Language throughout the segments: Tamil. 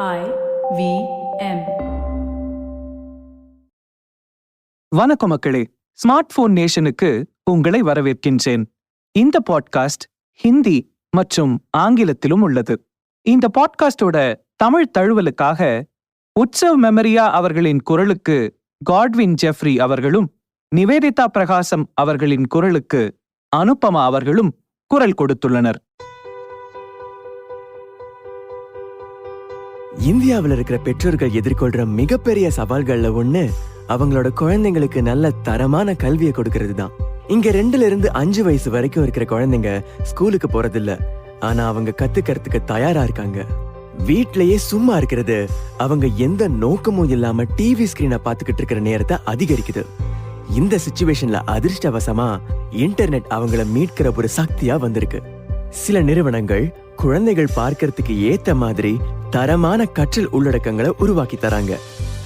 ஐ வி எம் வணக்கம் மக்களே. ஸ்மார்ட் போன் நேஷனுக்கு உங்களை வரவேற்கின்றேன். இந்த பாட்காஸ்ட் ஹிந்தி மற்றும் ஆங்கிலத்திலும் உள்ளது. இந்த பாட்காஸ்டோட தமிழ் தழுவலுக்காக உற்சவ் மெமரியா அவர்களின் குரலுக்கு காட்வின் ஜெஃப்ரி அவர்களும் நிவேதிதா பிரகாசம் அவர்களின் குரலுக்கு அனுபமா அவர்களும் குரல் கொடுத்துள்ளனர். இந்தியாவில் இருக்கிற பெற்றோர்கள் எதிர்கொள்ற மிகப்பெரிய சவால்கள்ல ஒண்ணு அவங்களோட குழந்தைங்களுக்கு நல்ல தரமான கல்வியை கொடுக்கறது தான். இங்க ரெண்டுல இருந்து அஞ்சு வயசு வரைக்கும் இருக்கிற குழந்தைங்க ஸ்கூலுக்கு போறதில்ல. ஆனா அவங்க கத்துக்கிறதுக்கு தயாரா இருக்காங்க. வீட்லயே சும்மா இருக்கிறது அவங்க எந்த நோக்கமும் இல்லாம டிவி ஸ்கிரீனை பார்த்துக்கிட்டு இருக்கிற நேரத்தை அதிகரிக்குது. இந்த சுச்சுவேஷன்ல அதிர்ஷ்டவசமா இன்டர்நெட் அவங்கள மீட்கிற ஒரு சக்தியா வந்திருக்கு. சில நிறுவனங்கள் குழந்தைகள் பார்க்கறதுக்கு ஏத்த மாதிரி தரமான கற்றல் உள்ளடக்கங்களை உருவாக்கி தராங்க.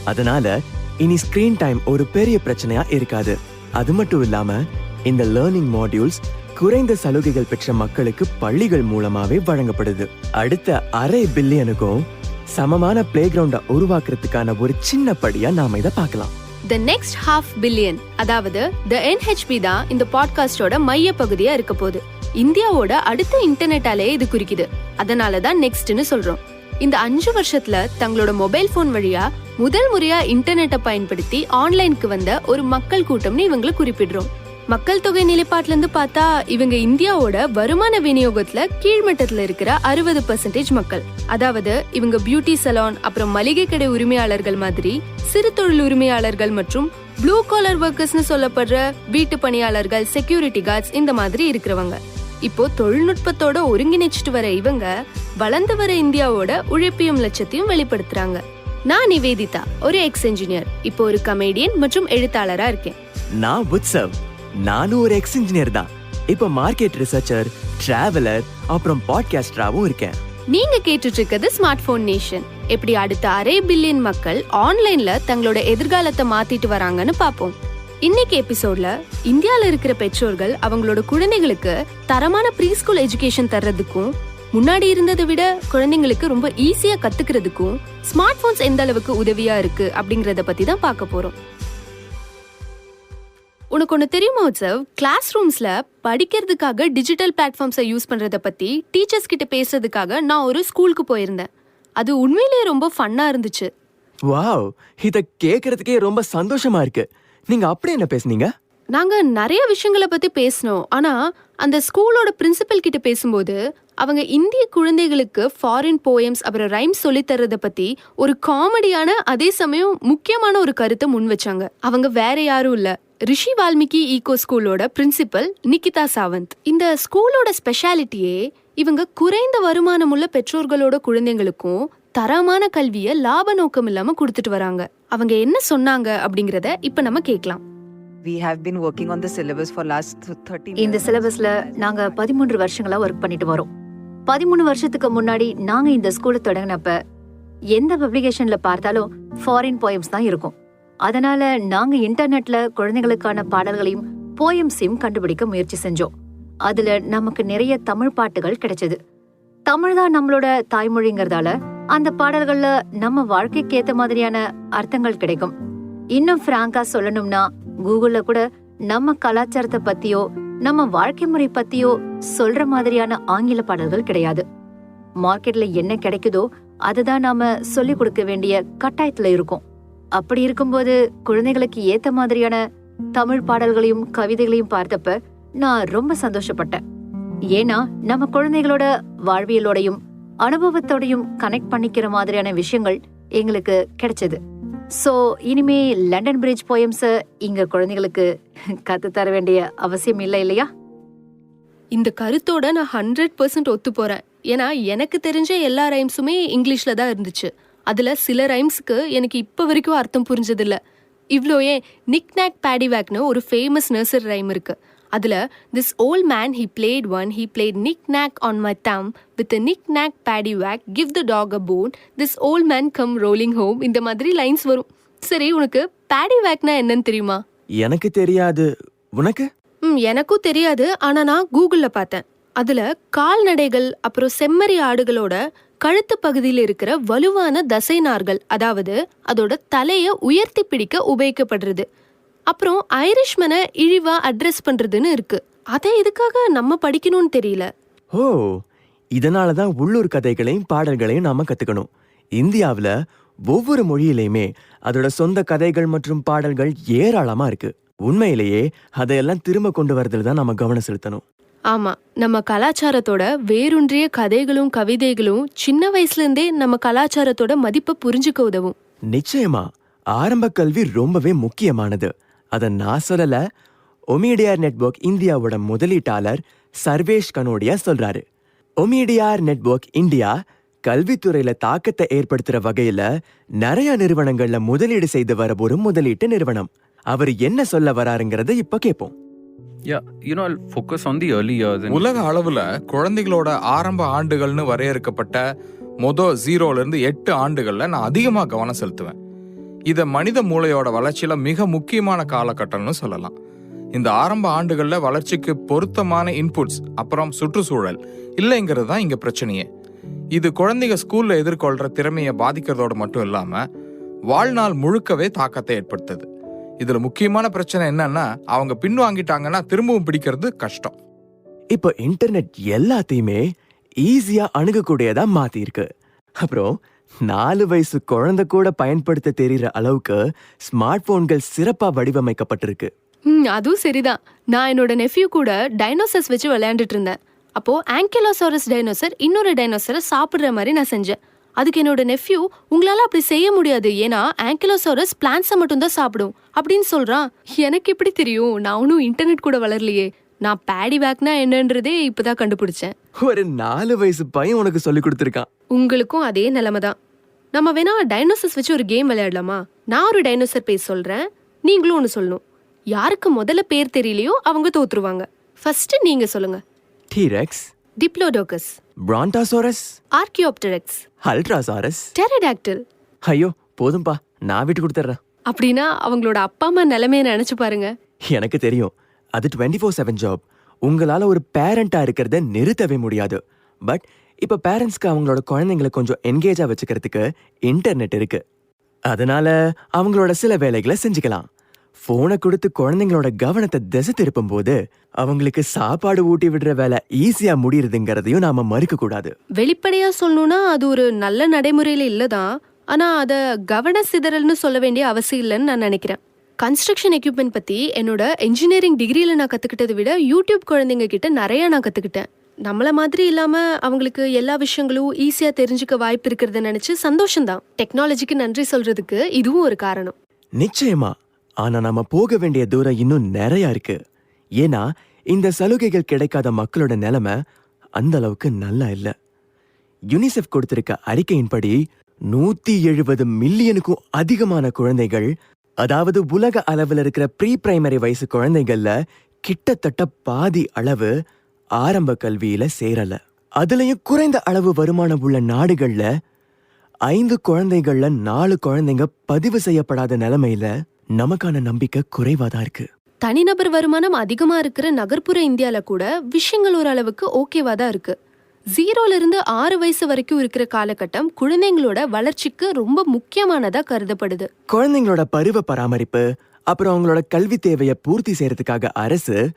அதனால இனி ஸ்கிரீன் டைம் ஒரு பெரிய பிரச்சனையா இருக்காது. அது மட்டும் இல்லாம இந்த லேர்னிங் மாடியூல்ஸ் குறைந்த சலுகைகள் பெற்ற மக்களுக்கு பள்ளிகள் மூலமாவே வழங்கப்படுது. அடுத்த அரை பில்லியனுக்கும் சமமான பிளே கிரவுண்ட உருவாக்குறதுக்கான ஒரு சின்ன படியா நாம இதை பார்க்கலாம். த நெக்ஸ்ட் ஹாஃப் பில்லியன் அதாவது த என்ஹெச்பி தான் இந்த பாட்காஸ்டோட மைய பகுதியா இருக்க போகுது. இந்தியாவோட அடுத்த இன்டர்நெட் அலையை இது குறிக்குது. அதனால தான் நெக்ஸ்ட்னு சொல்றோம். இந்த அஞ்சு வருஷத்துல தங்களோட மொபைல் போன் வழியா முதல் முறையா இன்டர்நெட்டை பயன்படுத்தி ஆன்லைனுக்கு வந்த ஒரு மக்கள் கூட்டம்னு இவங்களை குறிப்பிடுறோம். மக்கள் தொகை நிலைப்பாட்டுல இருந்து பார்த்தா இவங்க இந்தியாவோட வருமான விநியோகத்துல கீழ்மட்டத்துல இருக்கிற அறுபது பர்சன்டேஜ் மக்கள். அதாவது இவங்க பியூட்டி சலான் அப்புறம் மளிகை கடை உரிமையாளர்கள் மாதிரி சிறு தொழில் உரிமையாளர்கள் மற்றும் ப்ளூ காலர் ஒர்க்கர்ஸ்னு சொல்லப்படுற வீட்டு பணியாளர்கள் செக்யூரிட்டி கார்ட்ஸ் இந்த மாதிரி இருக்கிறவங்க. இப்போ தொழில்நுட்பத்தோட ஒருங்கிணைச்சிட்டு வர இவங்க வளர்ந்து வர இந்தியாவோட உழைப்பையும் லட்சத்தையும் வெளிப்படுத்துறாங்க. நான் நிவேதிதா ஒரு எக்ஸ் இன்ஜினியர் இப்போ ஒரு கமேடியன் மற்றும் எழுத்தாளரா இருக்கேன். நான் உத்சவ். நானும் ஒரு எக்ஸ் இன்ஜினியர் தான். இப்போ மார்க்கெட் ரிசர்ச்சர் டிராவலர் அப்புறம் பாட்காஸ்டராவும் இருக்கேன். நீங்க கேட்டுட்டு இருக்கிறது ஸ்மார்ட் போன் நேஷன் எப்படி அடுத்த அரை பில்லியன் மக்கள் ஆன்லைன்ல தங்களோட எதிர்காலத்தை மாத்திட்டு வராங்கன்னு பாப்போம் இன்னைக்கு எபிசோட்ல இந்தியால இருக்கிற பெற்றோர்கள் அவங்களோட குழந்தைகளுக்கு தரமான ப்ரீ ஸ்கூல் எஜுகேஷன் தர்றதுக்கும் முன்னாடி இருந்ததை விட குழந்தைங்களுக்கு ரொம்ப ஈஸியா கத்துக்கிறதுக்கும் ஸ்மார்ட் போன்ஸ் எந்த அளவுக்கு உதவியா இருக்கு அப்படிங்கறத பத்தி தான் பார்க்க போறோம். உனக்கு ஒன்று தெரியுமா உற்சவ் கிளாஸ் ரூம்ஸ்ல படிக்கிறதுக்காக டிஜிட்டல் பிளாட்ஃபார்ம்ஸை யூஸ் பண்றத பத்தி டீச்சர்ஸ் கிட்ட பேசுறதுக்காக நான் ஒரு ஸ்கூலுக்கு போயிருந்தேன். அது உண்மையிலேயே ரொம்ப ஃபன்னா இருந்துச்சு. வாவ் இத கேக்குறதுக்கே ரொம்ப சந்தோஷமா இருக்கு. நீங்க அப்படி என்ன பேசுனீங்க? நாங்க நிறைய விஷயங்களை பத்தி பேசினோம். ஆனா அந்த ஸ்கூலோட பிரின்சிபல் கிட்ட பேசும்போது அவங்க இந்திய குழந்தைகளுக்கு ஃபாரின் போயம்ஸ் அப்புறம் ரைம்ஸ் சொல்லித் தர்றதை பத்தி ஒரு காமெடியான அதே சமயம் முக்கியமான ஒரு கருத்தை முன் வச்சாங்க. அவங்க வேற யாரும் இல்ல. ரிஷி வால்மீகி ஈகோ ஸ்கூலோட பிரின்சிபல் நிகிதா சாவந்த். இந்த ஸ்கூலோட ஸ்பெஷாலிட்டியே இவங்க குறைந்த வருமானமுள்ள பெற்றோர்களோட குழந்தைங்களுக்கும் தரமான கல்வியை லாப நோக்கம் இல்லாம கொடுத்துட்டு வராங்க. அவங்க என்ன சொன்னாங்க அப்படிங்கறத இப்ப நம்ம கேட்கலாம். We have been working on the syllabus for last th- 30 இந்த. சிலபஸ்ல நாங்க பதிமூன்று வருஷங்களா ஒர்க் பண்ணிட்டு வரோம். பதிமூணு வருஷத்துக்கு முன்னாடி நாங்க இந்த ஸ்கூலை தொடங்கினப்ப எந்த பப்ளிகேஷன்ல பார்த்தாலும் ஃபாரின் போயம்ஸ் தான் இருக்கும். அதனால நாங்க இன்டர்நெட்ல குழந்தைகளுக்கான பாடல்களையும் போயம்ஸையும் கண்டுபிடிக்க முயற்சி செஞ்சோம். அதுல நமக்கு நிறைய தமிழ் பாட்டுகள் கிடைச்சது. தமிழ் தான் நம்மளோட தாய்மொழிங்கிறதால அந்த பாடல்கள்ல நம்ம வாழ்க்கைக்கு ஏத்த மாதிரியான அர்த்தங்கள் கிடைக்கும். இன்னும் பிராங்கா சொல்லணும்னா கூகுள்ல கூட நம்ம கலாச்சாரத்தை பத்தியோ நம்ம வாழ்க்கை முறை பத்தியோ சொல்ற மாதிரியான ஆங்கில பாடல்கள் கிடையாது. மார்க்கெட்ல என்ன கிடைக்குதோ அதுதான் நாம சொல்லிக் கொடுக்க வேண்டிய கட்டாயத்துல இருக்கோம். அப்படி இருக்கும்போது குழந்தைகளுக்கு ஏத்த மாதிரியான தமிழ் பாடல்களையும் கவிதைகளையும் பார்த்தப்ப நான் ரொம்ப சந்தோஷப்பட்டேன். ஏன்னா நம்ம குழந்தைகளோட வாழ்வியலோடையும் அனுபவத்தோடையும் கனெக்ட் பண்ணிக்கிற மாதிரியான விஷயங்கள் எங்களுக்கு கிடைச்சது. ஸோ இனிமே லண்டன் பிரிட்ஜ் போயம்ஸ இங்க குழந்தைகளுக்கு கத்து தர வேண்டிய அவசியம் இல்லை இல்லையா? இந்த கருத்தோட நான் ஹண்ட்ரட் பர்சன்ட் ஒத்து போறேன். ஏன்னா எனக்கு தெரிஞ்ச எல்லா ரைம்ஸுமே இங்கிலீஷ்ல தான் இருந்துச்சு. அதுல சில ரைம்ஸுக்கு எனக்கு இப்ப வரைக்கும் அர்த்தம் புரிஞ்சதில்ல. இவ்வளோ ஏன் நிக் நாக் பேடி வேக்னு ஒரு ஃபேமஸ் நர்சரி ரைம் இருக்குது அதுல this old man he played one he played knick knack on my thumb with knick knack paddy whack give the dog a bone this old man come rolling home இந்த மாதிரி லைன்ஸ் வரும். சரி உனக்கு பேடி வேக்னா என்னன்னு தெரியுமா? எனக்கு தெரியாது. உனக்கு? ம் எனக்கும் தெரியாது. ஆனா நான் கூகுள்ல பார்த்தேன். அதுல கால்நடைகள் அப்புறம் செம்மறி ஆடுகளோட கழுத்து பகுதியில் இருக்கிற வலுவான தசை நார்கள் அதாவது அதோட தலைய உயர்த்தி பிடிக்க உபயோகிக்கப்படுறது அப்புறம் ஐரிஷ்மனை இழிவா அட்ரஸ் பண்றதுன்னு இருக்கு. அதை எதுக்காக நம்ம படிக்கணும்னு தெரியல. ஓ இதனால தான் உள்ளூர் கதைகளையும் பாடல்களையும் நாம கத்துக்கணும். இந்தியாவுல ஒவ்வொரு மொழியிலையுமே அதோட சொந்த கதைகள் மற்றும் பாடல்கள் ஏராளமா இருக்கு. உண்மையிலேயே அதையெல்லாம் திரும்ப கொண்டு வரதுல தான் நம்ம கவனம் செலுத்தணும். ஆமா நம்ம கலாச்சாரத்தோட வேரூன்றிய கதைகளும் கவிதைகளும் சின்ன வயசுல இருந்தே நம்ம கலாச்சாரத்தோட மதிப்பை புரிஞ்சுக்க உதவும். நிச்சயமா ஆரம்ப கல்வி ரொம்பவே முக்கியமானது. அத நான் சொல்லல. ஒமிடியார் நெட்வொர்க் இந்தியாவோட முதலீட்டாளர் சர்வேஷ் கனோடியா சொல்றாரு. ஒமிடியார் நெட்வொர்க் இந்தியா கல்வித்துறையில தாக்கத்தை ஏற்படுத்துற வகையில நிறைய நிறுவனங்கள்ல முதலீடு செய்து வர ஒரு முதலீட்டு நிறுவனம். அவர் என்ன சொல்ல வராருங்கிறத இப்ப கேட்போம் Yeah, you know, I'll focus on the early years. And உலக அளவுல குழந்தைகளோட ஆரம்ப ஆண்டுகள்னு வரையறுக்கப்பட்ட மொத ஜீரோல இருந்து எட்டு ஆண்டுகள்ல நான் அதிகமா கவனம் செலுத்துவேன். இதை மனித மூளையோட வளர்ச்சியில மிக முக்கியமான காலகட்டம்னு சொல்லலாம். இந்த ஆரம்ப ஆண்டுகளில் வளர்ச்சிக்கு பொருத்தமான இன்புட்ஸ் அப்புறம் சுற்றுச்சூழல் இல்லைங்கிறது தான் இங்கே பிரச்சனையே. இது குழந்தைங்க ஸ்கூலில் எதிர்கொள்கிற திறமையை பாதிக்கிறதோடு மட்டும் இல்லாமல் வாழ்நாள் முழுக்கவே தாக்கத்தை ஏற்படுத்துது. இதில் முக்கியமான பிரச்சனை என்னன்னா அவங்க பின்வாங்கிட்டாங்கன்னா திரும்பவும் பிடிக்கிறது கஷ்டம். இப்போ இன்டர்நெட் எல்லாத்தையுமே ஈஸியாக அணுகக்கூடியதாக மாற்றிருக்கு அப்புறம் நாலு வயசு குழந்தை கூட பயன்படுத்த தெரிகிற அளவுக்கு ஸ்மார்ட் போன்கள் சிறப்பா வடிவமைக்கப்பட்டிருக்கு. ம் அதுவும் சரிதான். நான் என்னோட நெஃப்யூ கூட டைனோசர்ஸ் வச்சு விளையாண்டுட்டு இருந்தேன். அப்போ ஆங்கிலோசாரஸ் டைனோசர் இன்னொரு டைனோசரை சாப்பிடுற மாதிரி நான் செஞ்சேன். அதுக்கு என்னோட நெஃப்யூ உங்களால அப்படி செய்ய முடியாது. ஏன்னா ஆங்கிலோசாரஸ் பிளான்ஸை மட்டும்தான் சாப்பிடும். அப்படின்னு சொல்றான். எனக்கு எப்படி தெரியும்? நான் ஒன்றும் இன்டர்நெட் கூட வளரலையே. நான் பேடி பேக்னா என்னன்றதே இப்பதான் கண்டுபிடிச்சேன். ஒரு நாலு வயசு பையன் உனக்கு சொல்லி கொடுத்துருக்கான். உங்களுக்கும் அதே நிலைமை தான் நம்ம வேணா டைனோசர்ஸ் வச்சு ஒரு கேம் விளையாடலாமா? நான் ஒரு டைனோசர் பேர் சொல்றேன். நீங்களும் ஒன்று சொல்லணும். யாருக்கு முதல்ல பேர் தெரியலையோ அவங்க தோத்துருவாங்க. ஃபர்ஸ்ட் நீங்க சொல்லுங்க. டீரெக்ஸ் டிப்ளோடோகஸ் பிராண்டாசோரஸ் ஆர்கியோப்டெரக்ஸ் அல்ட்ராசாரஸ் டெரடாக்டில் ஐயோ போதும்பா நான் விட்டு கொடுத்துட்றேன். அப்படின்னா அவங்களோட அப்பா அம்மா நிலைமையை நினைச்சு பாருங்க. எனக்கு தெரியும். அது டுவெண்ட்டி ஃபோர் செவன் ஜாப் உங்களால் ஒரு பேரண்ட்டாக இருக்கிறத நிறுத்தவே முடியாது. பட் இப்போ பேரண்ட்ஸ்க்கு அவங்களோட குழந்தைங்களை கொஞ்சம் என்கேஜாக வச்சுக்கிறதுக்கு இன்டர்நெட் இருக்கு. அதனால அவங்களோட சில வேலைகளை செஞ்சுக்கலாம். ஃபோனை கொடுத்து குழந்தைங்களோட கவனத்தை திசை திருப்பும் போது அவங்களுக்கு சாப்பாடு ஊட்டி விடுற வேலை ஈஸியா முடியுறதுங்கிறதையும் நாம மறுக்க கூடாது. வெளிப்படையா சொல்லணும்னா அது ஒரு நல்ல நடைமுறையில இல்லதான். ஆனா அத கவன சிதறல்னு சொல்ல வேண்டிய அவசியம் இல்லைன்னு நான் நினைக்கிறேன். கன்ஸ்ட்ரக்ஷன் எக்யூப்மெண்ட் பற்றி என்னோட இன்ஜினியரிங் டிகிரியில் நான் கற்றுக்கிட்டதை விட யூடியூப் குழந்தைங்க கிட்ட நிறைய நான் கத்துக்கிட்டேன். நம்மள மாதிரி இல்லாம அவங்களுக்கு எல்லா விஷயங்களும் ஈஸியா தெரிஞ்சுக்க வாய்ப்பு இருக்கிறத நினைச்சு சந்தோஷம்தான். டெக்னாலஜிக்கு நன்றி சொல்றதுக்கு இதுவும் ஒரு காரணம். நிச்சயமா. ஆனா நாம போக வேண்டிய தூரம் இன்னும் நிறைய இருக்கு. ஏன்னா இந்த சலுகைகள் கிடைக்காத மக்களோட நிலைமை அந்த அளவுக்கு நல்லா இல்ல. யுனிசெஃப் கொடுத்திருக்க அறிக்கையின்படி நூத்தி எழுபது மில்லியனுக்கும் அதிகமான குழந்தைகள் அதாவது உலக அளவில் இருக்கிற ப்ரீ பிரைமரி வயசு குழந்தைகள்ல கிட்டத்தட்ட பாதி அளவு ஆரம்ப கல்வியில சேரல. அதுலயும் குறைந்த அளவு வருமானம் உள்ள நாடுகள்ல ஐந்து குழந்தைகள்ல நாலு குழந்தைங்க பதிவு செய்யப்படாத நிலைமையில நமக்கான நம்பிக்கை குறைவாதான் இருக்கு. தனிநபர் வருமானம் அதிகமா இருக்கிற நகர்ப்புற இந்தியால கூட விஷயங்கள் ஓரளவுக்கு ஓகேவா தான் இருக்கு. ஜீரோல இருந்து ஆறு வயசு வரைக்கும் இருக்கிற காலகட்டம் குழந்தைங்களோட வளர்ச்சிக்கு ரொம்ப முக்கியமானதா கருதப்படுது. குழந்தைங்களோட பருவ பராமரிப்பு அப்புறம் அவங்களோட கல்வி தேவையை பூர்த்தி செய்யறதுக்காக அரசு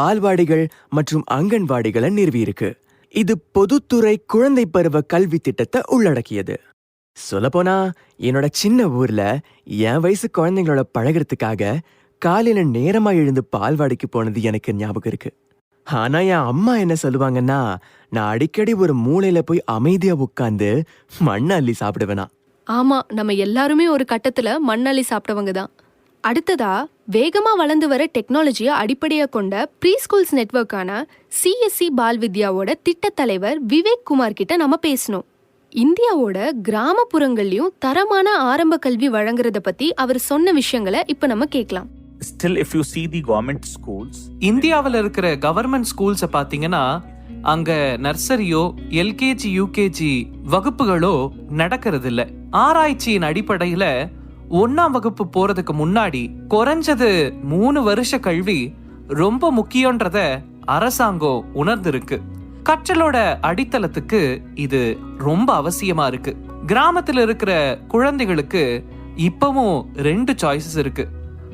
பால்வாடிகள் மற்றும் அங்கன்வாடிகளை நிறுவியிருக்கு. இது பொதுத்துறை குழந்தை பருவ கல்வி திட்டத்தை உள்ளடக்கியது. சொல்லப்போனா என்னோட சின்ன ஊர்ல என் வயசு குழந்தைங்களோட பழகுறதுக்காக காலையில நேரமா எழுந்து பால்வாடிக்கு போனது எனக்கு ஞாபகம் இருக்கு. ஆனா என் அம்மா என்ன சொல்லுவாங்கன்னா நான் அடிக்கடி ஒரு மூளையில போய் அமைதியா உட்காந்து மண் அள்ளி சாப்பிடுவேனா? ஆமா நம்ம எல்லாருமே ஒரு கட்டத்துல மண்ணள்ளி சாப்பிட்டவங்க தான். அடுத்ததா வேகமா வளர்ந்து வர டெக்னாலஜியை அடிப்படையா கொண்ட ப்ரீ ஸ்கூல்ஸ் நெட்வொர்க்கான சிஎஸ்சி பால் வித்யாவோட திட்ட தலைவர் விவேக் குமார் கிட்ட நம்ம பேசணும். இந்தியாவோட கிராமப்புறங்கள்லயும் தரமான ஆரம்ப கல்வி வழங்குறத பத்தி அவர் சொன்ன விஷயங்களை இப்ப நம்ம கேட்கலாம். Still if you see the government schools இந்தியாவில் இருக்கிற கவர்மெண்ட் ஸ்கூல்ஸை பார்த்தீங்கன்னா அங்க நர்சரியோ எல்கேஜி யூகேஜி வகுப்புகளோ நடக்கிறது இல்ல ஆராய்ச்சியின் அடிப்படையில ஒன்னாம் வகுப்பு போறதுக்கு முன்னாடி குறைஞ்சது மூணு வருஷ கல்வி ரொம்ப முக்கியன்றத அரசாங்கம் உணர்ந்திருக்கு. கற்றலோட அடித்தளத்துக்கு இது ரொம்ப அவசியமா இருக்கு. கிராமத்துல இருக்கிற குழந்தைகளுக்கு இப்பவும் ரெண்டு சாய்ஸஸ் இருக்கு.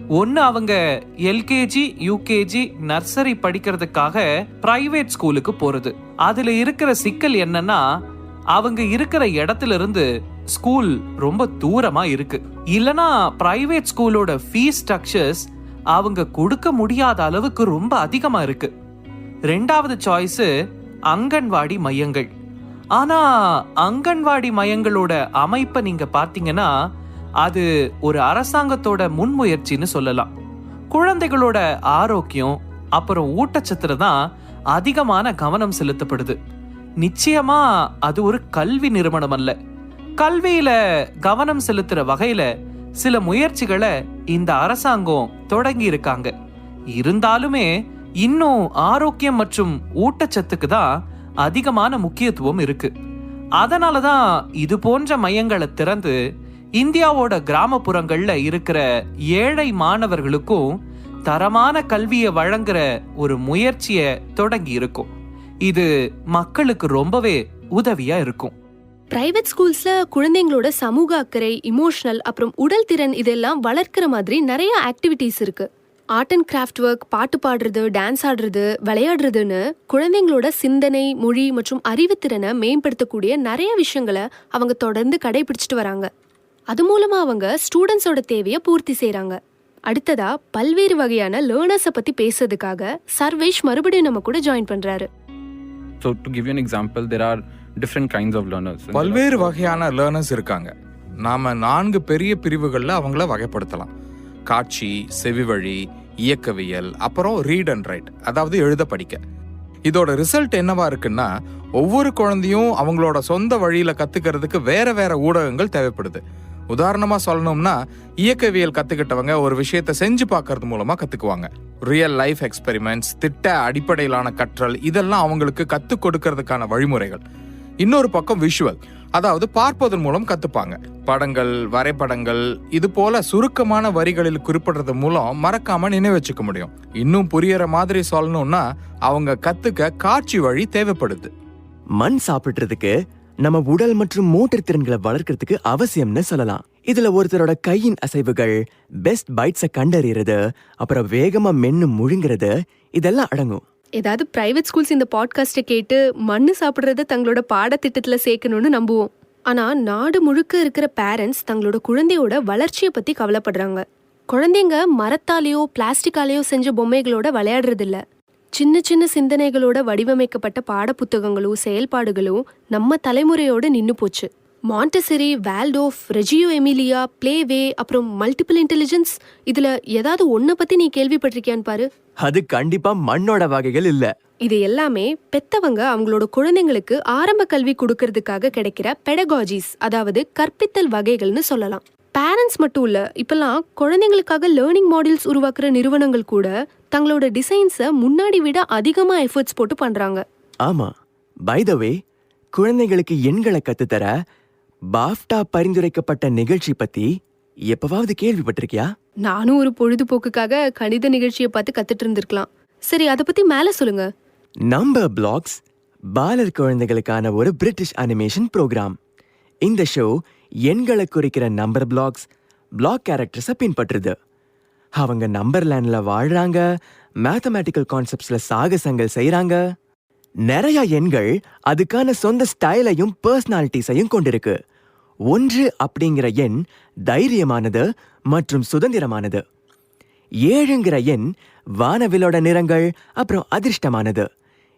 ஒன்று அவங்க எல்கேஜி யூகேஜி நர்சரி படிக்கிறதுக்காக பிரைவேட் ஸ்கூலுக்கு போகிறது அதில் இருக்கிற சிக்கல் என்னன்னா அவங்க இருக்கிற இடத்துல இருந்து ஸ்கூல் ரொம்ப தூரமாக இருக்கு. இல்லனா பிரைவேட் ஸ்கூலோட ஃபீஸ் ஸ்ட்ரக்சர்ஸ் அவங்க கொடுக்க முடியாத அளவுக்கு ரொம்ப அதிகமாக இருக்கு. ரெண்டாவது சாய்ஸு அங்கன்வாடி மையங்கள். ஆனால் அங்கன்வாடி மையங்களோட அமைப்பை நீங்கள் பார்த்தீங்கன்னா அது ஒரு அரசாங்கத்தோட முன்முயற்சின்னு சொல்லலாம். குழந்தைகளோட ஆரோக்கியம் அப்புறம் ஊட்டச்சத்துல தான் அதிகமான கவனம் செலுத்தப்படுது. நிச்சயமா அது ஒரு கல்வி நிறுவனம் அல்ல. கல்வியில கவனம் செலுத்துற வகையில சில முயற்சிகளை இந்த அரசாங்கம் தொடங்கி இருக்காங்க. இருந்தாலுமே இன்னும் ஆரோக்கியம் மற்றும் ஊட்டச்சத்துக்கு தான் அதிகமான முக்கியத்துவம் இருக்கு. அதனால தான் இது போன்ற மையங்களை திறந்து இந்தியாவோட கிராமப்புறங்கள்ல இருக்கிற ஏழை மாணவர்களுக்கும் தரமான கல்வியை வழங்குற ஒரு முயற்சியை தொடங்கி இருக்கும். இது மக்களுக்கு ரொம்பவே உதவியா இருக்கும். பிரைவேட் ஸ்கூல்ஸ்ல குழந்தைங்களோட சமூக அக்கறை இமோஷனல் அப்புறம் உடல் திறன் இதெல்லாம் வளர்க்கிற மாதிரி நிறைய ஆக்டிவிட்டீஸ் இருக்கு. ஆர்ட் அண்ட் கிராஃப்ட் ஒர்க் பாட்டு பாடுறது டான்ஸ் ஆடுறது விளையாடுறதுன்னு குழந்தைங்களோட சிந்தனை மொழி மற்றும் அறிவுத்திறனை மேம்படுத்தக்கூடிய நிறைய விஷயங்களை அவங்க தொடர்ந்து கடைபிடிச்சிட்டு வராங்க. அது மூலமா அவங்க ஸ்டூடெண்ட்ஸோட தேவையை பூர்த்தி செய்றாங்க. அடுத்ததா பல்வேறு வகையான லேர்னர்ஸை பத்தி பேசுறதுக்காக சர்வேஷ் மறுபடியும் நம்ம கூட ஜாயின் பண்றாரு. So, to give you an example, there are different kinds of learners. And there are- பல்வேறு வகையான லேர்னர்ஸ் இருக்காங்க. நாம நான்கு பெரிய பிரிவுகள்ல அவங்கள வகைப்படுத்தலாம். காட்சி செவிவழி இயக்கவியல் அப்புறம் ரீட் அண்ட் ரைட் அதாவது எழுத படிக்க. இதோட ரிசல்ட் என்னவா இருக்குன்னா ஒவ்வொரு குழந்தையும் அவங்களோட சொந்த வழியில கத்துக்கிறதுக்கு வேற வேற ஊடகங்கள் தேவைப்படுது. உதாரணமாக சொல்லணும்னா இயக்கவியல் கற்றுக்கிட்டவங்க ஒரு விஷயத்த செஞ்சு பார்க்கறது மூலமாக கற்றுக்குவாங்க ரியல் லைஃப் எக்ஸ்பெரிமெண்ட்ஸ் திட்ட அடிப்படையிலான கற்றல் இதெல்லாம் அவங்களுக்கு கற்றுக் கொடுக்கறதுக்கான வழிமுறைகள். இன்னொரு பக்கம் விஷுவல் அதாவது பார்ப்பதன் மூலம் கற்றுப்பாங்க படங்கள் வரைபடங்கள் இது போல சுருக்கமான வரிகளில் குறிப்பிடுறது மூலம் மறக்காம நினைவு வச்சுக்க முடியும். இன்னும் புரியற மாதிரி சொல்லணும்னா அவங்க கத்துக்க காட்சி வழி தேவைப்படுது. மண் சாப்பிடுறதுக்கு நம்ம உடல் மற்றும் மோட்டர் திறன்களை வளர்க்கறதுக்கு அவசியம்னு சொல்லலாம். இதுல ஒருத்தரோட கையின் அசைவுகள் பெஸ்ட் பைட்ஸை கண்டறியறது அப்புறம் வேகமா மென்னு முழுங்கிறது இதெல்லாம் அடங்கும். ஏதாவது பிரைவேட் ஸ்கூல்ஸ் இந்த பாட்காஸ்ட்டை கேட்டு மண்ணு சாப்பிட்றத தங்களோட பாடத்திட்டத்தில் சேர்க்கணும்னு நம்புவோம். ஆனால் நாடு முழுக்க இருக்கிற பேரண்ட்ஸ் தங்களோட குழந்தையோட வளர்ச்சியை பற்றி கவலைப்படுறாங்க. குழந்தைங்க மரத்தாலேயோ பிளாஸ்டிக்காலேயோ செஞ்ச பொம்மைகளோட விளையாடுறதில்ல. சின்ன சின்ன சிந்தனைகளோட வடிவமைக்கப்பட்ட பாடப்புத்தகங்களும் செயல்பாடுகளும் நம்ம தலைமுறையோட நின்னு போச்சு. Montessori Waldorf Reggio Emilia playway அப்புறம் மல்டிபிள் இன்டெலிஜென்ஸ் இதுல ஏதாவது ஒன்றை பத்தி நீ கேள்விப்பட்டிருக்கியான்னு பாரு. அது கண்டிப்பா மண்ணோட வகைகள் இல்ல. இது எல்லாமே பெத்தவங்க அவங்களோட குழந்தைங்களுக்கு ஆரம்ப கல்வி கொடுக்கறதுக்காக கிடைக்கிற பெடகாஜிஸ் அதாவது கற்பித்தல் வகைகள்னு சொல்லலாம். பேரண்ட்ஸ் மட்டும் இல்ல இப்பெல்லாம் குழந்தைங்களுக்காக லேர்னிங் மாடல்ஸ் உருவாக்குற நிறுவனங்கள் கூட தங்களோட டிசைன்ஸை முன்னாடி விட அதிகமா எஃபர்ட்ஸ் போட்டு பண்றாங்க. ஆமா. பை த வே குழந்தைகளுக்கு எண்களை கத்துத்தர பாஃப்டா பரிந்துரைக்கப்பட்ட நிகழ்ச்சி பத்தி எப்பவாவது கேள்விப்பட்டிருக்கியா? நானும் ஒரு பொழுதுபோக்குக்காக கணித நிகழ்ச்சியை பார்த்து கத்துட்டு இருந்திருக்கலாம். சரி அதை பத்தி மேல சொல்லுங்க. நம்பர் பிளாக்ஸ் பாலர் குழந்தைகளுக்கான ஒரு பிரிட்டிஷ் அனிமேஷன் ப்ரோக்ராம் இந்த ஷோ எண்களை குறிக்கிற நம்பர் பிளாக்ஸ் பிளாக் கேரக்டர்ஸை பின்பற்றுது. அவங்க நம்பர் லேண்ட்ல வாழ்றாங்க மேத்தமேட்டிக்கல் கான்செப்ட்ஸ்ல சாகசங்கள் செய்றாங்க. நிறைய எண்கள் அதுக்கான சொந்த ஸ்டைலையும் பர்சனாலிட்டிஸையும் கொண்டிருக்கு. ஒன்று அப்படிங்கிற எண் தைரியமானது மற்றும் சுதந்திரமானது. ஏழுங்கிற எண் வானவிலோட நிறங்கள் அப்புறம் அதிர்ஷ்டமானது.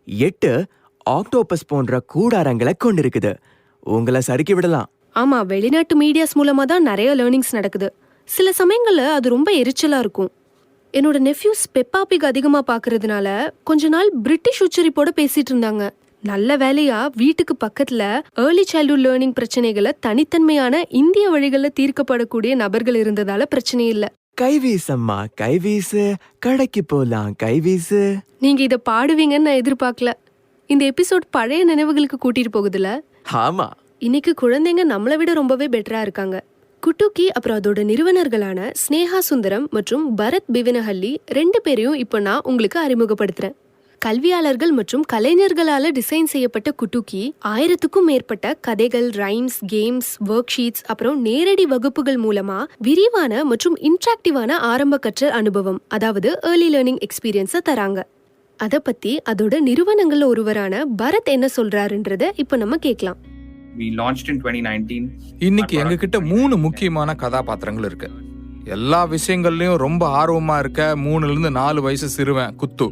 எட்டு ஆக்டோபஸ் போன்ற கூடாரங்களை கொண்டிருக்குது. உங்களை சறுக்கி விடலாம். ஆமா வெளிநாட்டு மீடியாஸ் மூலமா தான் நிறைய லேர்னிங்ஸ் நடக்குது. சில சமயங்கள்ல அது ரொம்ப எரிச்சலா இருக்கும். என்னோட நெஃப்யூஸ் பெப்பாபிக் அதிகமா பாக்குறதுனால கொஞ்ச நாள் பிரிட்டிஷ் உச்சரிப்போட பேசிட்டு இருந்தாங்க. நல்ல வேலையா வீட்டுக்கு பக்கத்துல ஏர்லி சைல்ட்ஹுட் லேர்னிங் பிரச்சனைகளை தனித்தன்மையான இந்திய வழிகளில் தீர்க்கப்படக்கூடிய நபர்கள் இருந்ததால பிரச்சனை இல்ல. கைவீசம்மா கைவீசு. கடைக்கு போலாம் கைவீசு. நீங்க இத பாடுவீங்கன்னு நான் எதிர்பார்க்கல. இந்த எபிசோட் பழைய நினைவுகளுக்கு கூட்டிட்டு போகுதுல? ஆமா. இன்னைக்கு குழந்தைங்க நம்மளை விட ரொம்பவே பெட்டரா இருக்காங்க. குட்டுக்கி அப்புறம் அதோட நிறுவனர்களான ஸ்னேகா சுந்தரம் மற்றும் பரத் பிவினஹள்ளி ரெண்டு பேரையும் இப்போ நான் உங்களுக்கு அறிமுகப்படுத்துறேன். கல்வியாளர்கள் மற்றும் கலைஞர்களால் டிசைன் செய்யப்பட்ட குட்டுக்கி ஆயிரத்துக்கும் மேற்பட்ட கதைகள் ரைம்ஸ் கேம்ஸ் ஒர்க் ஷீட்ஸ் அப்புறம் நேரடி வகுப்புகள் மூலமா விரிவான மற்றும் இன்ட்ராக்டிவான ஆரம்ப கற்றல் அனுபவம் அதாவது ஏர்லி லேர்னிங் எக்ஸ்பீரியன்ஸை தராங்க. அதை பத்தி அதோட நிறுவனங்கள்ல ஒருவரான பரத் என்ன சொல்றாருன்றத இப்போ நம்ம கேட்கலாம். We launched in 2019. இன்னைக்கு எங்ககிட்ட மூணு முக்கியமான கதாபாத்திரங்கள் இருக்கு. எல்லா விஷயங்கள்லயும் ரொம்ப ஆர்வமா இருக்க மூணுல இருந்து நாலு வயசு சிறுவன் குத்து.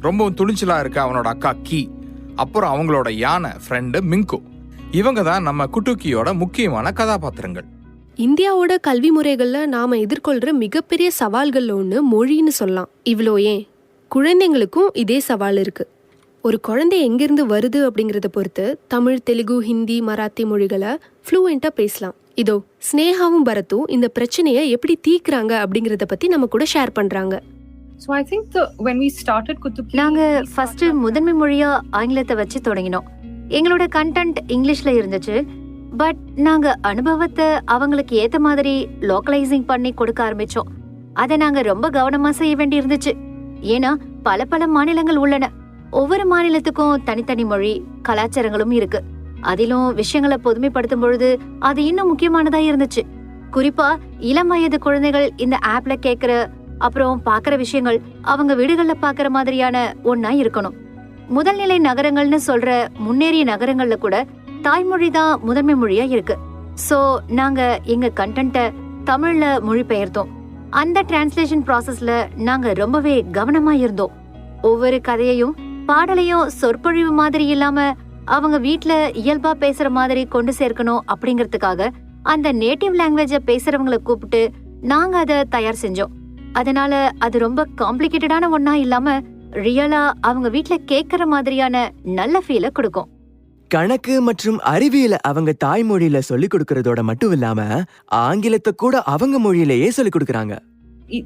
ரொம்ப துணிச்சலா இருக்க அவனோட அக்கா கீ. அப்புறம் அவங்களோட யானை ஃப்ரெண்டு மிங்கு. இவங்க தான் நம்ம குட்டுக்கியோட முக்கியமான கதாபாத்திரங்கள். இந்தியாவோட கல்வி முறைகள்ல நாம எதிர்கொள்ற மிகப்பெரிய சவால்கள்ல ஒண்ணு மொழின்னு சொல்லலாம். இவ்வளோ ஏன்? குழந்தைங்களுக்கும் இதே சவால் இருக்கு. ஒரு குழந்தை எங்கிருந்து வருது அப்படிங்கறத பொறுத்து தமிழ் தெலுங்கு ஹிந்தி மராத்தி மொழிகளை ஃப்ளூயண்டா பேசலாம். இதோ ஸ்னேகாவும் பரத்தும் இந்த பிரச்சனையை எப்படி தீக்குறாங்க அப்படிங்கறத பத்தி நம்ம கூட ஷேர் பண்றாங்க. So I think the when we started Kutuki, நாங்க we ஃபர்ஸ்ட் முதன்மை மொழியா ஆங்கிலத்தை வச்சு தொடங்கினோம். எங்களோட கண்டென்ட் இங்கிலீஷ்ல இருந்துச்சு. பட் நாங்க அனுபவத்தை அவங்களுக்கு ஏத்த மாதிரி லோக்கலைசிங் பண்ணி கொடுக்க ஆரம்பிச்சோம். அதை நாங்க ரொம்ப கவனமா செய்ய வேண்டி இருந்துச்சு ஏன்னா பல பல மாநிலங்கள் உள்ளன. ஒவ்வொரு மாநிலத்துக்கும் தனித்தனி மொழி கலாச்சாரங்களும் இருக்கு. அதிலும் விஷயங்களை பொதுமைப்படுத்தும் பொழுது அது இன்னும் முக்கியமானதா இருந்துச்சு. குறிப்பா இளம் வயது குழந்தைகள் இந்த ஆப்ல கேக்குற அப்புறம் பாக்குற விஷயங்கள் அவங்க வீடுகள்ல பாக்குற மாதிரியான ஒன்னா இருக்கணும். முதல்நிலை நகரங்கள்னு சொல்ற முன்னேறிய நகரங்கள்ல கூட தாய்மொழி தான் முதன்மை மொழியா இருக்கு. சோ நாங்க எங்க கண்டென்ட்டை தமிழ்ல மொழிபெயர்த்தோம். அந்த டிரான்ஸ்லேஷன் ப்ராசஸ்ல நாங்க ரொம்பவே கவனமா இருந்தோம். ஒவ்வொரு கதையையும் பாடலையும் சொற்பொழிவு மாதிரி இல்லாம அவங்க வீட்ல இயல்பா பேசுற மாதிரி கொண்டு சேர்க்கணும் அப்படிங்கறதுக்காக அந்த நேட்டிவ் லாங்குவேஜ பேசுறவங்கள கூப்பிட்டு நாங்க அதை தயார் செஞ்சோம். அதனால அது ரொம்ப காம்ப்ளிகேட்டடான ஒண்ணா இல்லாம ரியலா அவங்க வீட்ல கேக்குற மாதிரியான நல்ல ஃபீல கொடுக்கும். கணக்கு மற்றும் அறிவியல அவங்க தாய்மொழியில சொல்லி கொடுக்கறதோட மட்டும் இல்லாம ஆங்கிலத்தை கூட அவங்க மொழியிலேயே சொல்லி கொடுக்கறாங்க.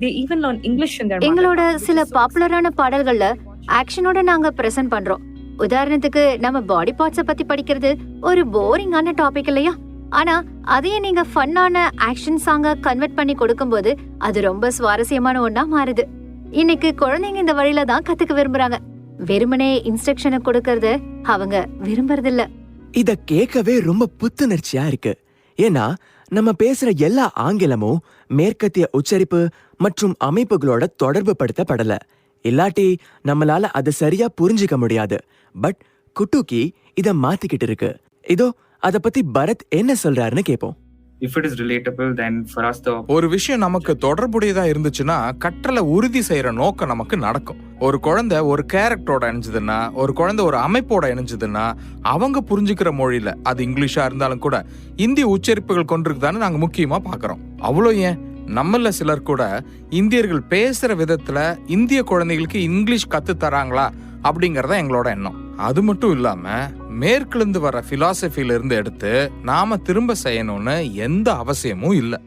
they even learn English in their எங்களோட சில பாப்புலரான பாடல்கள்ல ஆக்ஷனோட நாங்க பிரசன்ட் பண்றோம். உதாரணத்துக்கு நம்ம பாடி பார்ட்ஸ பத்தி படிக்கிறது ஒரு போரிங்கான டாபிக் இல்லையா? ஆனா அதையே நீங்க ஃபன்னான ஆக்ஷன் சாங்கா கன்வெர்ட் பண்ணி கொடுக்கும்போது அது ரொம்ப சுவாரஸ்யமான ஒன்னா மாறுது. இன்னைக்கு குழந்தைங்க இந்த வழியில தான் கத்துக்க விரும்புறாங்க. வெறுமனே இன்ஸ்ட்ரக்ஷனை கொடுக்கறது அவங்க விரும்புறதில்ல. இத கேட்கவே ரொம்ப புத்துணர்ச்சியா இருக்கு. ஏன்னா நம்ம பேசுற எல்லா ஆங்கிலமும் மேற்கத்திய உச்சரிப்பு மற்றும் அமைப்புகளோட தொடர்பு படுத்தப்படல. இல்லாட்டி நம்மளால அதை சரியா புரிஞ்சுக்க முடியாது. பட் குட்டுக்கி இத மாத்திக்கிட்டு இருக்கு. இதோ அத பத்தி பரத் என்ன சொல்றாருன்னு is relatable, then for us the ஒரு விஷயம் நமக்கு தொடர்புடையதா இருந்துச்சுன்னா கற்றலை உறுதி செய்யற நோக்கம் நமக்கு நடக்கும். ஒரு குழந்தை ஒரு கேரக்டரோட இணைஞ்சதுன்னா ஒரு குழந்தை ஒரு அமைப்போட இணைஞ்சதுன்னா அவங்க புரிஞ்சுக்கிற மொழியில அது இங்கிலீஷா இருந்தாலும் கூட இந்திய உச்சரிப்புகள் கொண்டிருக்குதான்னு நாங்க முக்கியமா பாக்குறோம். அவ்வளோ ஏன்? நம்மள சிலர் கூட இந்தியர்கள் பேசுற விதத்துல இந்திய குழந்தைகளுக்கு இங்கிலீஷ் கத்து தராங்களா அப்படிங்கறத எங்களோட எண்ணம். அது மட்டும் இல்லாம மேற்கிலிருந்து வர பிலாசபில இருந்து எடுத்து நாம திரும்ப செய்யணும்னு எந்த அவசியமும் இல்லை.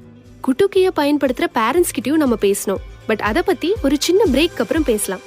குட்டுக்கிய பயன்படுத்துற பேரண்ட்ஸ் கிட்டயும் நம்ம பேசணும். பட் அதை பத்தி ஒரு சின்ன பிரேக் அப்புறம் பேசலாம்.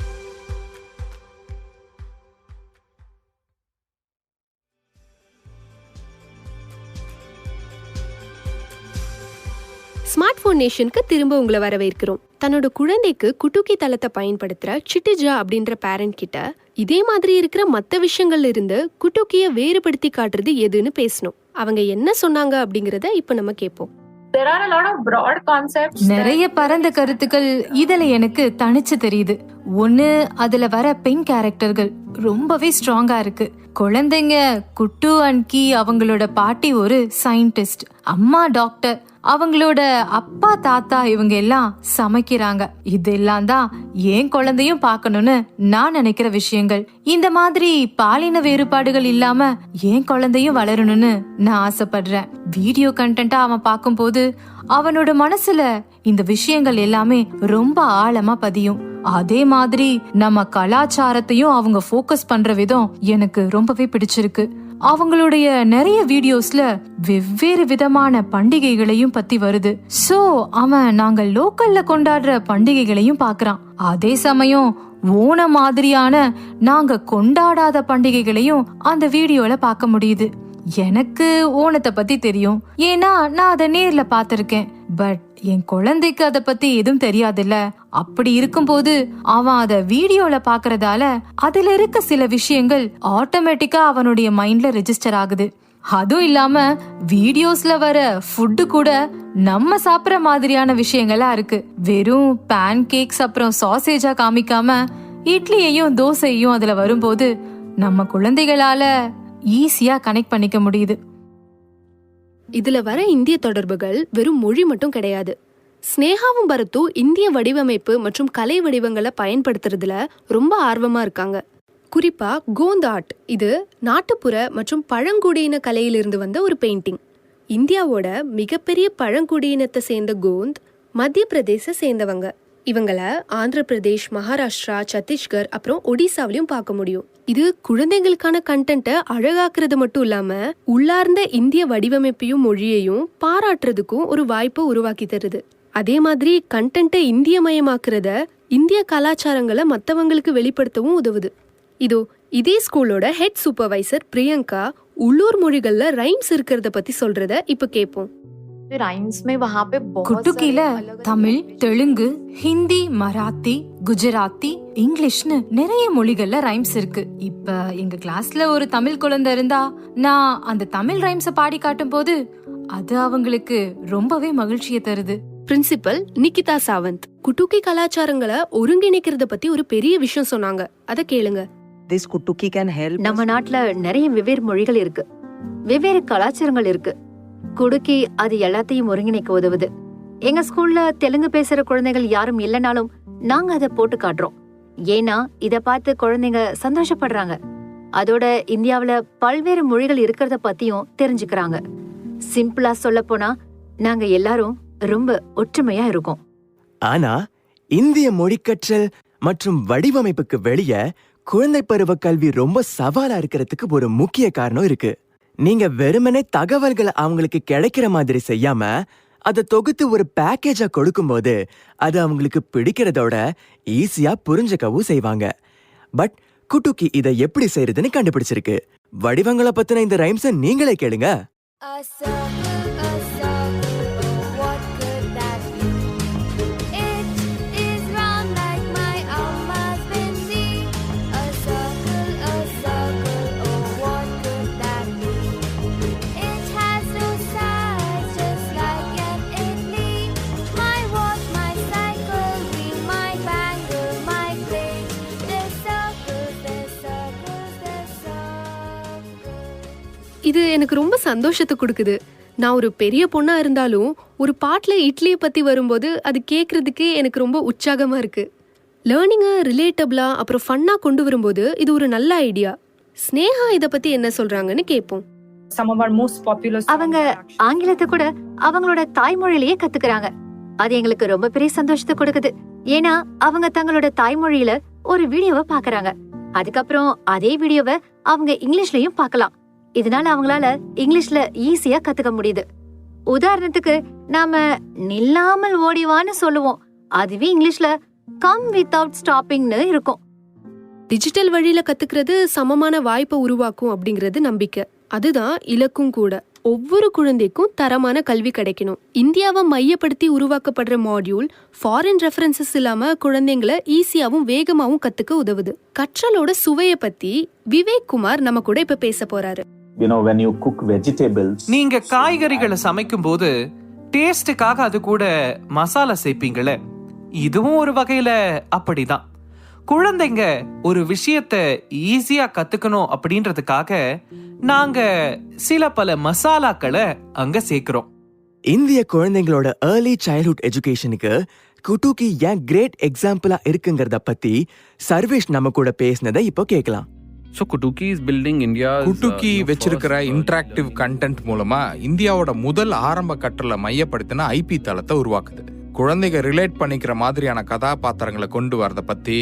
நேஷனுக்கு திரும்ப உங்களை வரவேற்கிறோம். தன்னோட குழந்தைக்கு குட்டுக்கி தளத்தை பயன்படுத்துற சிட்டிஜா அப்படின்ற பேரண்ட் கிட்ட இதே மாதிரி இருக்கிற மத்த விஷயங்கள்ல இருந்து குட்டுக்கிய வேறுபடுத்தி காட்டுறது எதுன்னு பேசணும். அவங்க என்ன சொன்னாங்க அப்படிங்கறத இப்ப நம்ம கேட்போம் There are a lot of broad concepts. that- நிறைய பரந்த கருத்துக்கள் இதுல எனக்கு தனிச்சு தெரியுது. ஒண்ணு அதுல வர பெண் கேரக்டர்கள் ரொம்பவே ஸ்ட்ராங்கா இருக்கு. குழந்தைங்க குட்டு அண்ட் கீ அவங்களோட பாட்டி ஒரு சயின்டிஸ்ட் அம்மா டாக்டர் அவங்களோட அப்பா தாத்தா இவங்க எல்லாம் சமைக்கிறாங்க. இதெல்லாம் தான் என் குழந்தையும் பார்க்கணும்னு நான் நினைக்கிற விஷயங்கள். இந்த மாதிரி பாலின வேறுபாடுகள் இல்லாம என் குழந்தையும் வளரணும்னு நான் ஆசைப்படுறேன். வீடியோ கண்டென்ட்டா அவன் பார்க்கும்போது அவனோட மனசுல இந்த விஷயங்கள் எல்லாமே ரொம்ப ஆழமா பதியும். அதே மாதிரி நம்ம கலாச்சாரத்தையும் அவங்க ஃபோக்கஸ் பண்ற விதம் எனக்கு ரொம்பவே பிடிச்சிருக்கு. அவங்களுடைய நிறைய வீடியோஸ்ல வெவ்வேறு விதமான பண்டிகைகளையும் பத்தி வருது. சோ அவன் நாங்க லோக்கல்ல கொண்டாடுற பண்டிகைகளையும் பாக்குறான். அதே சமயம் ஓணம் மாதிரியான நாங்க கொண்டாடாத பண்டிகைகளையும் அந்த வீடியோல பார்க்க முடியுது. எனக்கு ஓணத்தை பத்தி தெரியும். ஏன்னா நான் அதை நேர்ல பாத்திருக்கேன் பட் என் குழந்தைக்கு அதை பத்தி எதுவும் தெரியாதுல்ல. அப்படி இருக்கும்போது அவன் அத வீடியோல பாக்குறதால அதுல இருக்க சில விஷயங்கள் ஆட்டோமேட்டிக்கா அவனுடைய மைண்ட்ல ரெஜிஸ்டர் ஆகுது. அதுவும் இல்லாம வீடியோஸ்ல வர ஃபுட்டு கூட நம்ம சாப்பிட்ற மாதிரியான விஷயங்களா இருக்கு. வெறும் பேன் கேக்ஸ் அப்புறம் சாசேஜா காமிக்காம இட்லியையும் தோசையும் அதுல வரும்போது நம்ம குழந்தைகளால ஈஸியா கனெக்ட் பண்ணிக்க முடியுது. இதுல வர இந்திய தொடர்புகள் வெறும் மொழி மட்டும் கிடையாது. ஸ்னேகாவும் பரத்தும் இந்திய வடிவமைப்பு மற்றும் கலை வடிவங்களை பயன்படுத்துறதுல ரொம்ப ஆர்வமா இருக்காங்க. குறிப்பா கோந்த் ஆர்ட் இது நாட்டுப்புற மற்றும் பழங்குடியின கலையிலிருந்து வந்த ஒரு பெயிண்டிங் இந்தியாவோட மிகப்பெரிய பழங்குடியினத்தை சேர்ந்த கோந்த் மத்திய பிரதேச சேர்ந்தவங்க. இவங்கள ஆந்திர பிரதேஷ் மகாராஷ்டிரா சத்தீஸ்கர் அப்புறம் ஒடிசாவிலையும் பார்க்க முடியும். இது குழந்தைங்களுக்கான கண்டென்ட்டை அழகாக்குறது மட்டும் இல்லாம உள்ளார்ந்த இந்திய வடிவமைப்பையும் மொழியையும் பாராட்டுறதுக்கும் ஒரு வாய்ப்பை உருவாக்கி தருது. அதே மாதிரி கண்டென்ட்டை இந்திய மயமாக்குறத இந்திய கலாச்சாரங்களை மற்றவங்களுக்கு வெளிப்படுத்தவும் உதவுது. இதோ இதே ஸ்கூலோட ஹெட் சூப்பர்வைசர் பிரியங்கா உள்ளூர் மொழிகளில் ரைம்ஸ் இருக்கிறத பத்தி சொல்றத இப்ப கேட்போம் குட்டுக்கில தமிழ் தெலுங்கு ஹிந்தி மராத்தி குஜராத்தி இங்கிலீஷ்னு நிறைய மொழிகள்ல ரைம்ஸ் இருக்கு. இப்ப எங்க கிளாஸ்ல ஒரு தமிழ் குழந்தை இருந்தா நான் அந்த தமிழ் ரைம்ஸ பாடி காட்டும் போது அது அவங்களுக்கு ரொம்பவே மகிழ்ச்சியை தருது. பிரின்சிபல் நிக்கிதா சாவந்த் குட்டுக்கி கலாச்சாரங்களை ஒருங்கிணைக்கிறத பத்தி ஒரு பெரிய விஷயம் சொன்னாங்க. அதை கேளுங்க. திஸ் குட்டுக்கி கேன் ஹெல்ப் நம்ம நாட்டுல நிறைய வெவ்வேறு மொழிகள் இருக்கு. வெவ்வேறு கலாச்சாரங்கள் இருக்கு. குடுக்கி அது எல்லாத்தையும் ஒருங்கிணைக்க உதவுது. எங்க ஸ்கூல்ல தெலுங்கு பேசுற குழந்தைகள் யாரும் இல்லைனாலும் நாங்க அதை போட்டு காட்டுறோம். ஏன்னா இத பார்த்து குழந்தைங்க சந்தோஷப்படுறாங்க. அதோட இந்தியாவுல பல்வேறு மொழிகள் இருக்கிறத பத்தியும் தெரிஞ்சுக்கிறாங்க. சிம்பிளா சொல்ல போனா நாங்க எல்லாரும் ரொம்ப ஒற்றுமையா இருக்கோம். ஆனா இந்திய மொழிக்கற்றல் மற்றும் வடிவமைப்புக்கு வெளியே குழந்தை பருவ கல்வி ரொம்ப சவாலா இருக்கிறதுக்கு ஒரு முக்கிய காரணம் இருக்கு. நீங்க வெறுமனே தகவல்களை அவங்களுக்கு கிடைக்கிற மாதிரி செய்யாம அதை தொகுத்து ஒரு பேக்கேஜா கொடுக்கும்போது அது அவங்களுக்கு பிடிக்கிறதோட ஈஸியா புரிஞ்சுக்கவும் செய்வாங்க. பட் குட்டுக்கி இதை எப்படி செய்யறதுன்னு கண்டுபிடிச்சிருக்கு. வடிவங்களை பத்தின இந்த ரைம்ஸை நீங்களே கேளுங்க. இது எனக்கு ரொம்ப சந்தோஷத்தை கொடுக்குது. நான் ஒரு பெரிய பொண்ணா இருந்தாலும் ஒரு பாட்டுல இட்லியை பத்தி வரும்போது அது கேட்கறதுக்கே எனக்கு ரொம்ப உற்சாகமா இருக்கு. லேர்னிங்கை ரிலேட்டபிளா அப்புறம் ஃபன்னா கொண்டு வரும்போது இது ஒரு நல்ல ஐடியா ஸ்னேகா இத பத்தி என்ன சொல்றாங்கன்னு கேட்போம் அவங்க ஆங்கிலத்தை கூட அவங்களோட தாய்மொழியிலேயே கத்துக்கிறாங்க. அது எங்களுக்கு ரொம்ப பெரிய சந்தோஷத்தை கொடுக்குது. ஏன்னா அவங்க தங்களோட தாய்மொழியில ஒரு வீடியோவை பாக்குறாங்க. அதுக்கப்புறம் அதே வீடியோவை அவங்க இங்கிலீஷ்லயும் பார்க்கலாம் இதனால அவங்களால இங்கிலீஷ்ல ஈஸியா கத்துக்க முடியுது. உதாரணத்துக்கு நாம நில்லாமல் ஓடிவான்னு சொல்லுவோம். அதுவே இங்கிலீஷ்ல கம் வித்தவுட் ஸ்டாப்பிங்னு இருக்கும். டிஜிட்டல் வழியில கத்துக்கிறது சமமான வாய்ப்பை உருவாக்கும் அப்படிங்கிறது நம்பிக்கை. அதுதான் இலக்கும் கூட. ஒவ்வொரு குழந்தைக்கும் தரமான கல்வி கிடைக்கணும். இந்தியாவை மையப்படுத்தி உருவாக்கப்படுற மாடியூல் ஃபாரின் ரெஃபரன்சஸ் இல்லாம குழந்தைங்களை ஈஸியாவும் வேகமாவும் கத்துக்க உதவுது. கற்றலோட சுவையை பத்தி விவேக் குமார் நம்ம கூட இப்ப பேச போறாரு. You know, when you cook vegetables, நீங்க காய்கறிகளை சமைக்கும் போது டேஸ்டுக்காக அது கூட மசாலா சேர்ப்பீங்களே? இதுவும் ஒரு வகையில அப்படிதான். குழந்தைங்க ஒரு விஷயத்த ஈஸியா கத்துக்கணும் அப்படின்றதுக்காக நாங்க சில பல மசாலாக்களை அங்க சேர்க்கிறோம். இந்திய குழந்தைங்களோட ஏர்லி சைல்ட்ஹுட் எஜுகேஷனுக்கு குட்டுக்கி ஏன் கிரேட் எக்ஸாம்பிளா இருக்குங்கிறத பத்தி சர்வேஷ் நம்ம கூட பேசினதை இப்போ கேட்கலாம். So Kutuki is building India's. Kutuki uh, வச்சிருக்கிற first, uh, இன்டராக்டிவ் கண்டென்ட் மூலமா இந்தியாவோட முதல் ஆரம்ப கற்றலை மையப்படுத்தின ஐபி தளத்தை உருவாக்குது குழந்தைங்க ரிலேட் பண்ணிக்கிற மாதிரியான கதாபாத்திரங்களை கொண்டு வரத பத்தி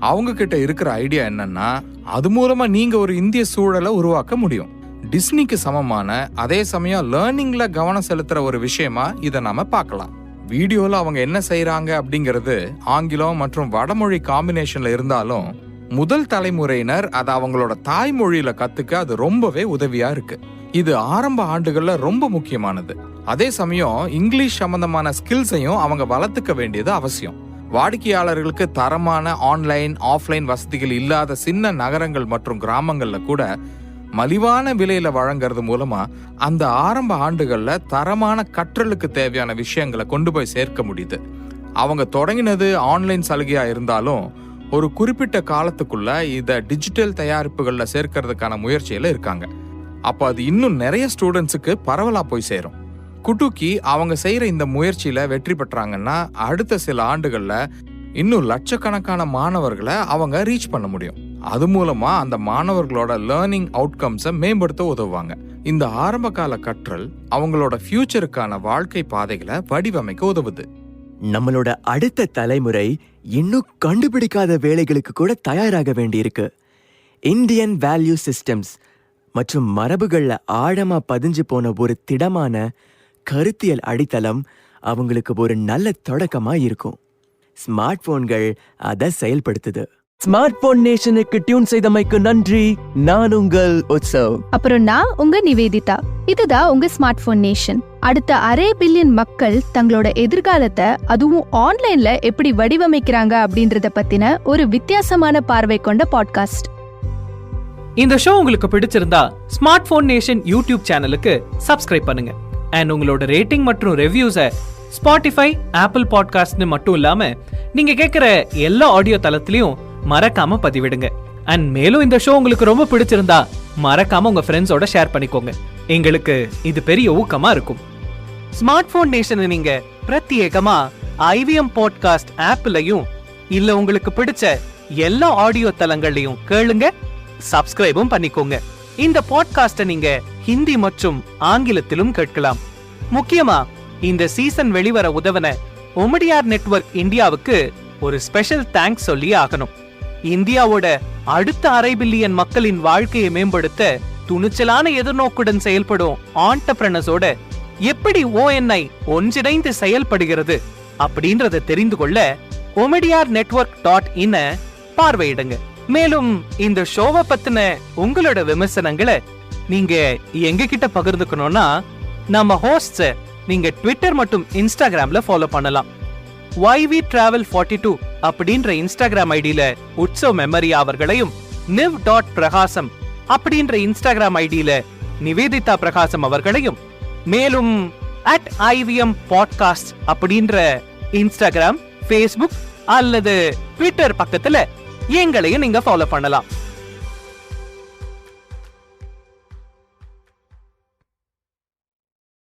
அவங்க கிட்ட இருக்கிற ஐடியா என்னன்னா அது மூலமா நீங்க ஒரு இந்திய சூழலை உருவாக்க முடியும் டிஸ்னிக்கு சமமான அதே சமயம் லேர்னிங்ல கவனம் செலுத்துற ஒரு விஷயமா இதை நாம பார்க்கலாம் வீடியோல அவங்க என்ன செய்றாங்க அப்படிங்கிறது ஆங்கிலம் மற்றும் வடமொழி காம்பினேஷன்ல இருந்தாலும் முதல் தலைமுறையினர் அதை அவங்களோட தாய்மொழியில கத்துக்க அது ரொம்பவே உதவியா இருக்கு. இது ஆரம்ப ஆண்டுகள்ல ரொம்ப முக்கியமானது. அதே சமயம் இங்கிலீஷ் சம்பந்தமான ஸ்கில்ஸையும் அவங்க வளர்த்துக்க வேண்டியது அவசியம். வாடிக்கையாளர்களுக்கு தரமான ஆன்லைன் ஆஃப்லைன் வசதிகள் இல்லாத சின்ன நகரங்கள் மற்றும் கிராமங்கள்ல கூட மலிவான விலையில வழங்குறது மூலமா அந்த ஆரம்ப ஆண்டுகள்ல தரமான கற்றலுக்கு தேவையான விஷயங்களை கொண்டு போய் சேர்க்க முடியுது. அவங்க தொடங்கினது ஆன்லைன் சலுகையா இருந்தாலும் ஒரு குறிப்பிட்ட காலத்துக்குள்ள இதை டிஜிட்டல் தயாரிப்புகளில் சேர்க்கறதுக்கான முயற்சியில இருக்காங்க. அப்போ அது இன்னும் நிறைய ஸ்டூடெண்ட்ஸுக்கு பரவலா போய் சேரும். குட்டுக்கி அவங்க செய்யற இந்த முயற்சியில வெற்றி பெற்றாங்கன்னா அடுத்த சில ஆண்டுகள்ல இன்னும் லட்சக்கணக்கான மாணவர்களை அவங்க ரீச் பண்ண முடியும். அது மூலமா அந்த மாணவர்களோட லேர்னிங் அவுட்கம்ஸை மேம்படுத்த உதவுவாங்க. இந்த ஆரம்பகால கற்றல் அவங்களோட ஃபியூச்சருக்கான வாழ்க்கை பாதைகளை வடிவமைக்க உதவுது. நம்மளோட அடுத்த தலைமுறை இன்னும் கண்டுபிடிக்காத வேலைகளுக்கு கூட தயாராக வேண்டியிருக்கு. இந்தியன் வேல்யூ சிஸ்டம்ஸ் மற்றும் மரபுகளில் ஆழமா பதிஞ்சு போன ஒரு திடமான கருத்தியல் அடித்தளம் அவங்களுக்கு ஒரு நல்ல தொடக்கமா இருக்கும். ஸ்மார்ட் போன்கள் அதை செயல்படுத்துது. ஸ்மார்ட் போன் நேஷனுக்கு டியூன் செய்தமைக்கு நன்றி. நான் உங்கள் உற்சவ் அப்புறம் நான் உங்க நிவேதிதா. இதுதான் உங்க ஸ்மார்ட் போன் நேஷன் அடுத்த அரை பில்லியன் மக்கள் தங்களோட எதிர்காலத்தை அதுவும் ஆன்லைன்ல எப்படி வடிவமைக்கிறாங்க அப்படின்றத பத்தின ஒரு வித்தியாசமான பார்வை கொண்ட பாட்காஸ்ட் இந்த ஷோ உங்களுக்கு பிடிச்சிருந்தா ஸ்மார்ட் போன் நேஷன் யூடியூப் சேனலுக்கு சப்ஸ்கிரைப் பண்ணுங்க. அண்ட் உங்களோட ரேட்டிங் மற்றும் ரிவ்யூஸை ஸ்பாட்டிஃபை ஆப்பிள் பாட்காஸ்ட்னு மட்டும் இல்லாம நீங்க கேட்குற எல்லா ஆடியோ தளத்திலையும் மறக்காம பதிவிடுங்க. அண்ட் மேலும் இந்த ஷோ உங்களுக்கு ரொம்ப பிடிச்சிருந்தா மறக்காம உங்க ஃப்ரெண்ட்ஸோட ஷேர் பண்ணிக்கோங்க. எங்களுக்கு இது பெரிய ஊக்கமா இருக்கும். ஸ்மார்ட் போன் நேஷனை நீங்க பிரத்யேகமா ஐவிஎம் பாட்காஸ்ட் ஆப்லயும் இல்ல உங்களுக்கு பிடிச்ச எல்லா ஆடியோ தளங்கள்லயும் கேளுங்க சப்ஸ்கிரைபும் பண்ணிக்கோங்க. இந்த பாட்காஸ்ட நீங்க ஹிந்தி மற்றும் ஆங்கிலத்திலும் கேட்கலாம். முக்கியமா இந்த சீசன் வெளிவர உதவன ஒமடியார் நெட்வொர்க் இந்தியாவுக்கு ஒரு ஸ்பெஷல் தேங்க்ஸ் சொல்லி ஆகணும். இந்தியாவோட அடுத்த அரை பில்லியன் மக்களின் வாழ்க்கையை மேம்படுத்த துணிச்சலான எதிர்நோக்குடன் செயல்படும் ஆண்டப்ரனஸோட எப்படி ஓஎன்ஐ ஒன்றிணைந்து செயல்படுகிறது அப்படின்றத தெரிந்து கொள்ள ஒமெடியார் நெட்வொர்க் டாட் இன்ன பார்வையிடுங்க. மேலும் இந்த ஷோவை பத்தின உங்களோட விமர்சனங்களை நீங்க எங்க கிட்ட பகிர்ந்துக்கணும்னா நம்ம ஹோஸ்ட் நீங்க ட்விட்டர் மற்றும் இன்ஸ்டாகிராம்ல ஃபாலோ பண்ணலாம். YV டிராவல் ஃபார்ட்டி டூ அப்படின்ற இன்ஸ்டாகிராம் ஐடியில உற்சவ் மெமரி அவர்களையும் நிவ் டாட் பிரகாசம் அப்படின்ற இன்ஸ்டாகிராம் ஐடியில நிவேதிதா பிரகாசம் அவர்களையும் மேலும் அட் ஐவிஎம் பாட்காஸ்ட் அப்படின்ற இன்ஸ்டாகிராம் ஃபேஸ்புக் அல்லது ட்விட்டர் பக்கத்துல எங்களையும் நீங்க ஃபாலோ பண்ணலாம்.